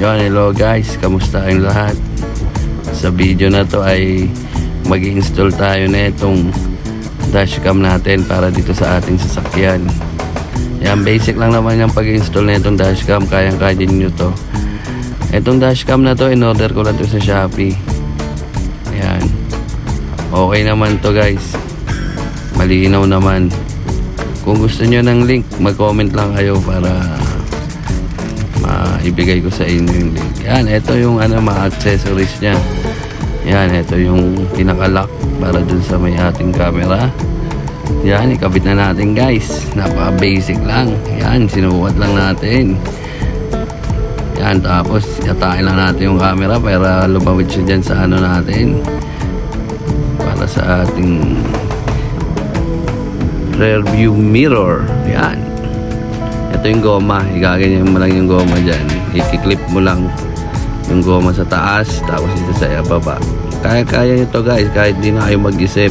Yon, hello guys, kamusta ang lahat? Sa video na to ay mag install tayo na itong dashcam natin para dito sa ating sasakyan. Yan, basic lang naman yung pag-install na itong dashcam, kayang-kaya nyo to. Itong dashcam na to, in-order ko lang to sa Shopee. Yan. Okay naman to guys. Malinaw naman. Kung gusto nyo ng link, mag-comment lang kayo para maibigay ko sa inyo yung link. Yan, ito yung ano, mga accessories niya. Yan, ito yung pinaka-lock para dun sa may ating camera. Yan, ikabit na natin guys. Napaka-basic lang. Yan, sinukat lang natin. Yan, tapos yatain lang natin yung camera para lumawid siya dyan sa ano natin. Para sa ating rear view mirror. Yan. Ito yung goma. Igaganyan mo lang yung goma dyan. I-clip mo lang yung goma sa taas. Tapos ito sa baba. Kaya-kaya nyo to guys. Kahit di na kayo mag-isip.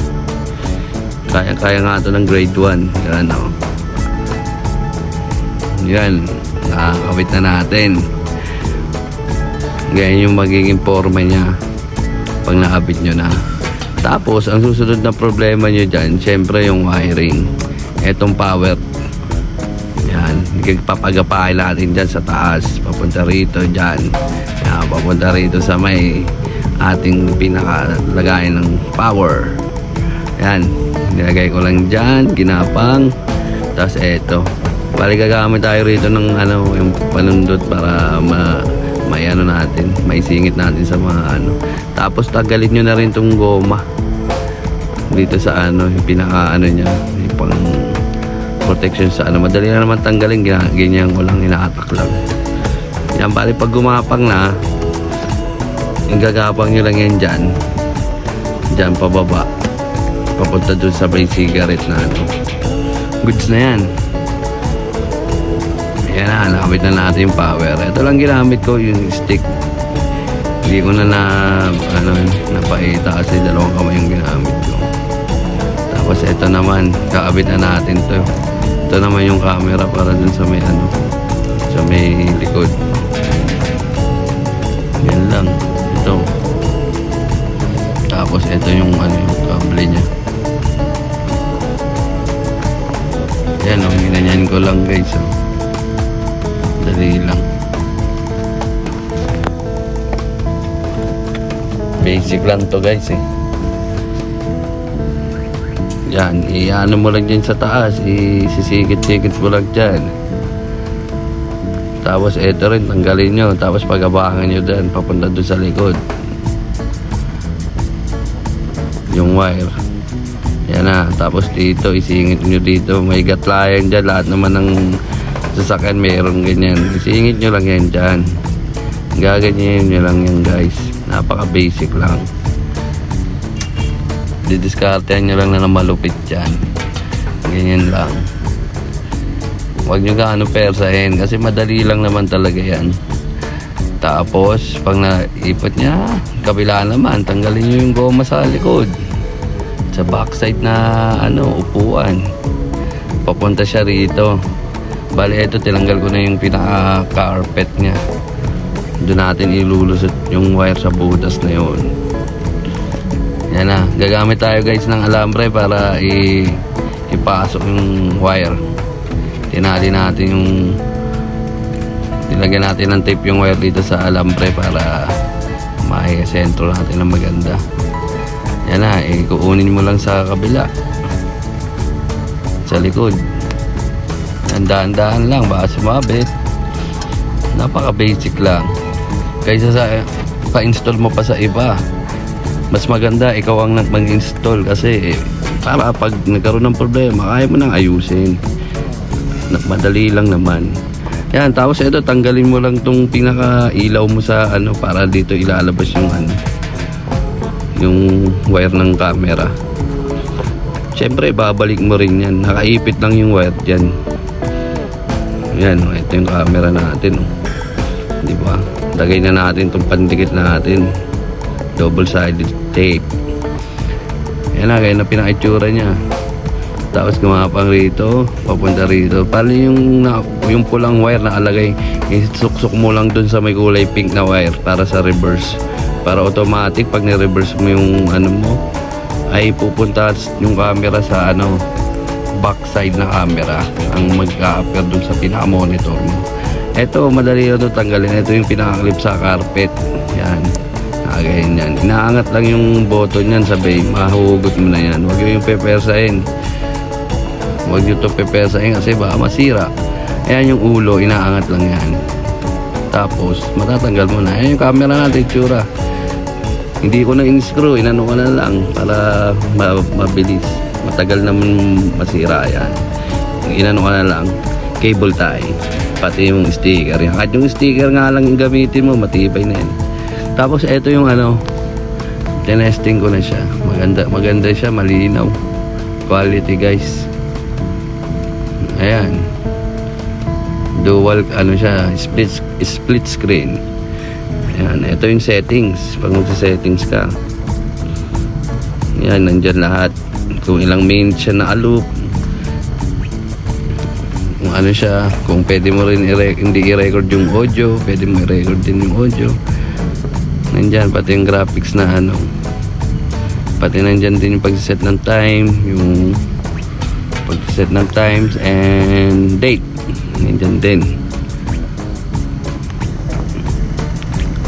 Kaya-kaya nga to ng grade 1. Yan o. Yan. Nakakabit na natin. Ganyan yung magiging forma niya. Pag nakabit nyo na. Tapos, ang susunod na problema nyo dyan, syempre yung wiring. Etong power. Papagapain natin dyan sa taas. Papunta rito dyan. Yan, papunta rito sa may ating pinakalagay ng power. Yan. Nilagay ko lang dyan. Ginapang. Tapos eto. Bali gagamit tayo rito ng ano, yung panundot para ma may ano natin, may singit natin sa mga ano. Tapos tagalin nyo na rin tong goma. Dito sa ano, yung pinaka ano niya, yung pang protection sa ano. Madali na naman tanggalin, ganyan ko lang, inaatak lang. Yan, bali pag gumapang na, gagapang nyo lang yan dyan. Dyan pababa. Papunta dun sa may cigarette na ano. Goods na yan. Ayan na, nakabit na natin yung power. Ito lang ginamit ko, yung stick. Hindi ko na na, ano, napaita kasi dalawang kamay yung ginamit ko. Tapos ito naman, kakabit na natin to. Ito naman yung camera para dun sa may ano, sa may likod. Yan lang. Ito. Tapos ito yung ano, yung kable niya. Yan, oh, ginanyan ko lang guys. Oh. Dali lang. Basic lang to guys eh. Yan, i-ano mo lang dyan sa taas, isisikit-sikit mo lang dyan. Tapos eto rin, tanggalin nyo. Tapos pagabangan nyo dyan, papunta doon sa likod. Yung wire. Yan na. Tapos dito, isingit nyo dito. May gatlayan dyan. Lahat naman ng sasakyan mayroon ganyan. Isingit nyo lang yan dyan. Gaganyan nyo lang yan guys. Napaka basic lang. Didiskartehan nyo lang na malupit dyan. Ganyan lang. Huwag nyo gaano persahin kasi madali lang naman talaga yan. Tapos, pag naipot niya, kabila naman, tanggalin nyo yung goma sa likod. Sa backside na ano, upuan. Papunta siya rito. Bali, ito, tinanggal ko na yung pinaka-carpet niya. Doon natin ilulusot yung wire sa butas na yun. Yan na. Gagamit tayo guys ng alambre para i ipasok yung wire. Tinali natin yung nilagyan natin ng tape yung wire dito sa alambre para may sentro natin ng maganda. Yan na. Eh, kukunin mo lang sa kabila. Sa likod. Dahan-dahan lang. Baka sumabit. Napaka basic lang. Kaysa sa pa-install mo pa sa iba mas maganda ikaw ang mag-install kasi eh, para pag nagkaroon ng problema kaya mo nang ayusin. Madali lang naman. Yan tapos ito tanggalin mo lang tong pinaka ilaw mo sa ano para dito ilalabas yung ano yung wire ng camera. Syempre babalik mo rin yan. Nakaipit lang yung wire dyan. Yan oh, ito yung camera natin oh. di ba? Lagay na natin itong pandikit natin double sided tape yan na gaya na pinakitsura niya Tapos gumapang rito, papunta rito. Paano yung, na, yung pulang wire na alagay, isuksok mo lang dun sa may kulay pink na wire para sa reverse. Para automatic, pag ni-reverse mo yung ano mo, ay pupunta yung camera sa ano, backside na camera ang mag-a-appear dun sa pinaka-monitor mo. Ito, madali ito tanggalin. Ito yung pinaka-clip sa carpet. Yan. Nakagayin yan. Inaangat lang yung button yan sa bay. Mahuhugot mo na yan. Huwag yung pepersahin. Huwag nyo ito pepersahin kasi baka masira. Ayan yung ulo, inaangat lang yan. Tapos, matatanggal mo na. Ayan yung camera natin, tsura. Hindi ko na in-screw, inano ko na lang para ma- mabilis. Matagal naman masira yan. Inano ko na lang, cable tie. Pati yung sticker. At yung sticker nga lang yung gamitin mo, matibay na yan. Tapos ito yung ano, tinesting ko na siya. Maganda, maganda siya, malinaw. Quality guys. Ayan. Dual, ano siya, split, split screen. Ayan, ito yung settings. Pag magsa-settings ka. Yan, nandyan lahat. Kung ilang minutes siya na aloof. Kung ano siya, kung pwede mo rin i- hindi i-record yung audio, pwede mo i-record din yung audio. Nandyan, pati yung graphics na ano. Pati nandyan din yung pag-set ng time, yung pag-set ng times and date. Nandyan din.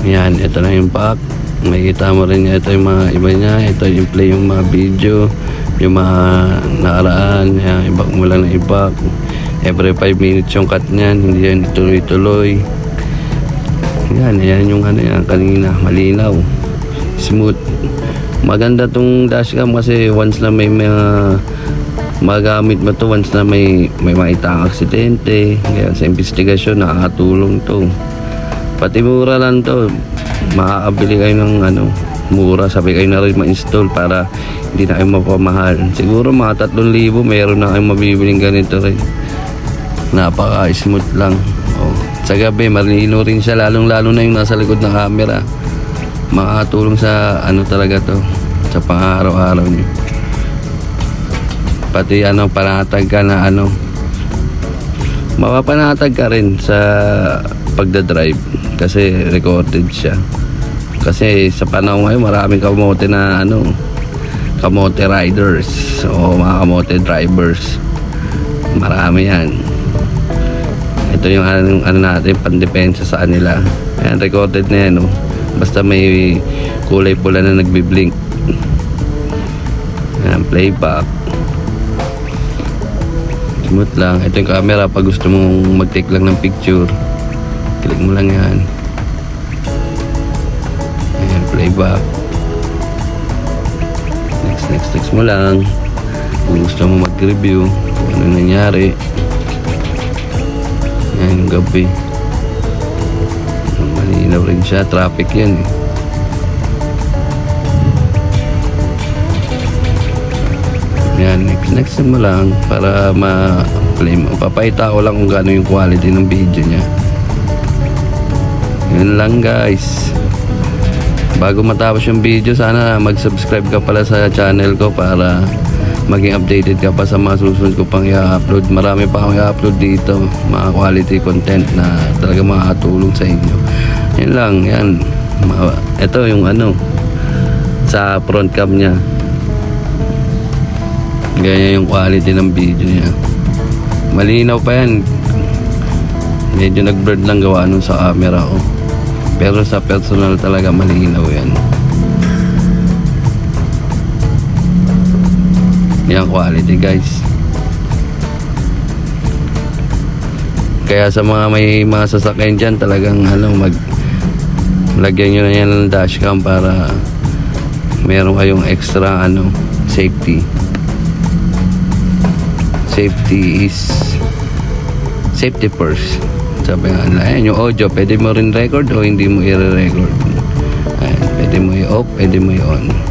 Yan, ito na yung pack. Makikita mo rin ito yung mga iba niya. Ito yung play yung mga video. Yung mga nakaraan. Yan, ibak mo lang na ibak. Every 5 minutes yung cut niyan. Hindi yan tuloy-tuloy. Yan, yan yung ano yan kanina. Malinaw. Smooth. Maganda tong dashcam kasi once na may mga magamit mo to once na may may makita ang aksidente kaya sa investigasyon nakakatulong to pati mura lang to makakabili kayo ng ano mura sabi kayo na rin ma-install para hindi na kayo mapamahal siguro mga 3,000 meron na kayong mabibiling ganito rin napaka smooth lang. Sa gabi malino rin siya. Lalong lalo na yung nasa likod ng camera. Makakatulong sa ano talaga to sa pang-araw-araw niyo. Pati ano panatag ka na ano mapapanatag ka rin sa pagdadrive kasi recorded siya. Kasi sa panahon ngayon maraming kamote na ano kamote riders o mga kamote drivers. Marami yan ito yung ano, ano natin pandepensa sa kanila. Ayan recorded na yan no? basta may kulay pula na nagbiblink. Ayan playback. Smooth lang. Ito yung camera pag gusto mong mag take lang ng picture click mo lang yan. Ayan playback. Next next next mo lang. Kung gusto mo mag review kung ano nangyari ayan yung gabi malinaw rin siya traffic yan eh Yan, next mo lang para mo. Papayta ko lang kung gaano yung quality ng video niya. Yun lang guys. Bago matapos yung video, sana mag-subscribe ka pala sa channel ko para maging updated ka pa sa mga susunod ko pang i-upload. Marami pa akong i-upload dito. Mga quality content na talaga makakatulong sa inyo. Yan lang, yan. Ito yung ano, sa front cam niya. Ganyan yung quality ng video niya. Malinaw pa yan. Medyo nag-blurred lang gawa nun sa camera ko. Pero sa personal talaga malinaw yan. Yan quality guys. Kaya sa mga may mga sasakyan dyan talagang ano mag lagyan nyo na yan ng dashcam para meron kayong extra ano safety. Safety is safety first. Sabi nga nila ayan yung audio pwede mo rin record o hindi mo i-record ayan pwede mo i-off pwede mo i-on